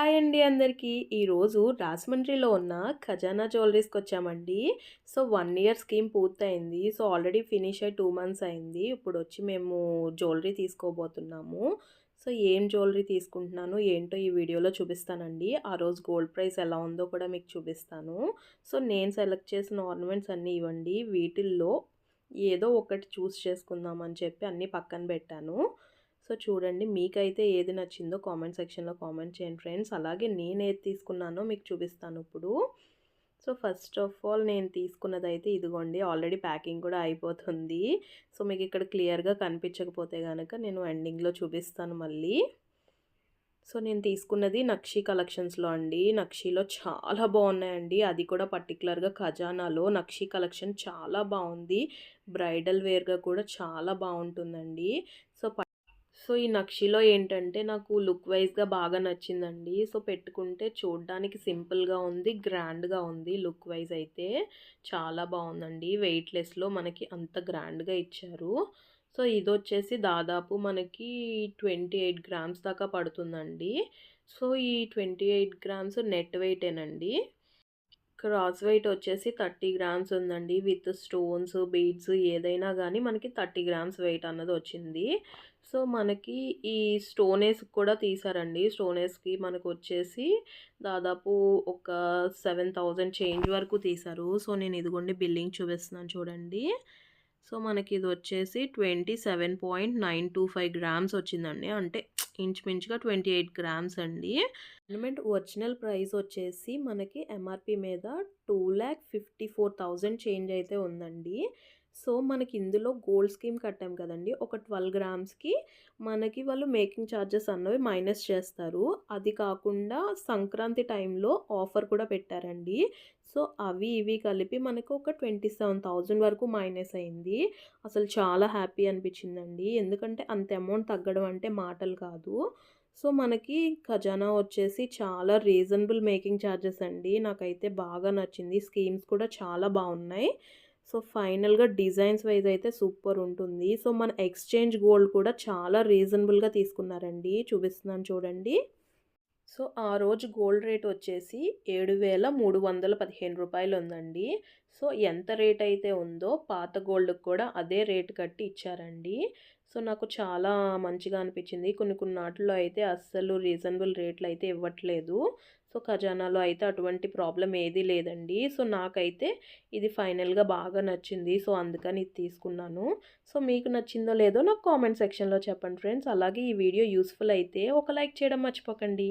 Hi అండి అందరికీ. ఈరోజు రాజమండ్రిలో ఉన్న ఖజానా జ్యువెలరీస్కి వచ్చామండి. సో వన్ ఇయర్ స్కీమ్ పూర్తయింది. సో ఆల్రెడీ ఫినిష్ అయ్యి టూ మంత్స్ అయింది. ఇప్పుడు వచ్చి మేము జ్యువెలరీ తీసుకోబోతున్నాము. సో ఏం జ్యువెలరీ తీసుకుంటున్నాను ఏంటో ఈ వీడియోలో చూపిస్తానండి. ఆ రోజు గోల్డ్ ప్రైస్ ఎలా ఉందో కూడా మీకు చూపిస్తాను. సో నేను సెలెక్ట్ చేసిన ఆర్నమెంట్స్ అన్నీ ఇవ్వండి. వీటిల్లో ఏదో ఒకటి చూస్ చేసుకుందామని చెప్పి అన్నీ పక్కన పెట్టాను. సో చూడండి మీకైతే ఏది నచ్చిందో కామెంట్ సెక్షన్లో కామెంట్ చేయండి ఫ్రెండ్స్. అలాగే నేను ఏది తీసుకున్నానో మీకు చూపిస్తాను ఇప్పుడు. సో ఫస్ట్ ఆఫ్ ఆల్ నేను తీసుకున్నది అయితే ఇదిగోండి ఆల్రెడీ ప్యాకింగ్ కూడా అయిపోతుంది. సో మీకు ఇక్కడ క్లియర్గా కనిపించకపోతే కనుక నేను ఎండింగ్లో చూపిస్తాను మళ్ళీ. సో నేను తీసుకున్నది నక్షీ కలెక్షన్స్లో అండి. నక్షీలో చాలా బాగున్నాయండి. అది కూడా పర్టికులర్గా ఖజానాలో. నక్షీ కలెక్షన్ చాలా బాగుంది. బ్రైడల్ వేర్గా కూడా చాలా బాగుంటుందండి. సో ఈ నక్షిలో ఏంటంటే నాకు లుక్ వైజ్గా బాగా నచ్చిందండి. సో పెట్టుకుంటే చూడడానికి సింపుల్గా ఉంది గ్రాండ్గా ఉంది లుక్ వైజ్ అయితే. చాలా బాగుందండి. వెయిట్లెస్లో మనకి అంత గ్రాండ్గా ఇచ్చారు. సో ఇది వచ్చేసి దాదాపు మనకి ట్వంటీ ఎయిట్ గ్రామ్స్ దాకా పడుతుందండి. సో ఈ ట్వంటీ ఎయిట్ గ్రామ్స్ నెట్ వెయిటేనండి. క్రాస్ వెయిట్ వచ్చేసి థర్టీ గ్రామ్స్ ఉందండి. విత్ స్టోన్స్ బీడ్స్ ఏదైనా కానీ మనకి థర్టీ గ్రామ్స్ వెయిట్ అన్నది వచ్చింది. సో మనకి ఈ స్టోనేస్ కూడా తీసారండి. స్టోనేస్కి మనకు వచ్చేసి దాదాపు ఒక సెవెన్ థౌజండ్ చేంజ్ వరకు తీశారు సో నేను ఇదిగోండి బిల్లింగ్ చూపిస్తున్నాను చూడండి. సో మనకి ఇది వచ్చేసి twenty seven point nine two five grams వచ్చిందండి. అంటే ఇంచుమించుగా ట్వంటీ ఎయిట్ గ్రామ్స్ అండి. ఎలిమెంట్ ఒరిజినల్ ప్రైస్ వచ్చేసి మనకి ఎంఆర్పి మీద two lakh fifty four thousand change అయితే ఉందండి. సో మనకి ఇందులో గోల్డ్ స్కీమ్ కట్టాం కదండి. ఒక ట్వెల్వ్ గ్రామ్స్కి మనకి వాళ్ళు మేకింగ్ ఛార్జెస్ అన్నవి మైనస్ చేస్తారు. అది కాకుండా సంక్రాంతి టైంలో ఆఫర్ కూడా పెట్టారండి. సో అవి ఇవి కలిపి మనకు ఒక ట్వంటీ సెవెన్ థౌజండ్ వరకు మైనస్ అయింది. అసలు చాలా హ్యాపీ అనిపించిందండి. ఎందుకంటే అంత అమౌంట్ తగ్గడం అంటే మాటలు కాదు. సో మనకి ఖజానా వచ్చేసి చాలా రీజనబుల్ మేకింగ్ ఛార్జెస్ అండి. నాకైతే బాగా నచ్చింది. స్కీమ్స్ కూడా చాలా బాగున్నాయి. సో ఫైనల్గా డిజైన్స్ వైజ్ అయితే సూపర్ ఉంటుంది. సో మన ఎక్స్చేంజ్ గోల్డ్ కూడా చాలా రీజనబుల్గా తీసుకున్నారండి. చూపిస్తున్నాను చూడండి. సో ఆ రోజు గోల్డ్ రేట్ వచ్చేసి ఏడు వేల మూడు వందల పదిహేను రూపాయలు ఉందండి. సో ఎంత రేట్ అయితే ఉందో పాత గోల్డ్కి కూడా అదే రేట్ కట్టి ఇచ్చారండి. సో నాకు చాలా మంచిగా అనిపించింది. కొన్ని కొన్ని నాట్లో అయితే అస్సలు రీజనబుల్ రేట్లు అయితే ఇవ్వట్లేదు. సో ఖజానాలో అయితే అటువంటి ప్రాబ్లం ఏదీ లేదండి. సో నాకైతే ఇది ఫైనల్గా బాగా నచ్చింది. సో అందుకని ఇది తీసుకున్నాను. సో మీకు నచ్చిందో లేదో నాకు కామెంట్ సెక్షన్లో చెప్పండి ఫ్రెండ్స్. అలాగే ఈ వీడియో యూస్ఫుల్ అయితే ఒక లైక్ చేయడం మర్చిపోకండి.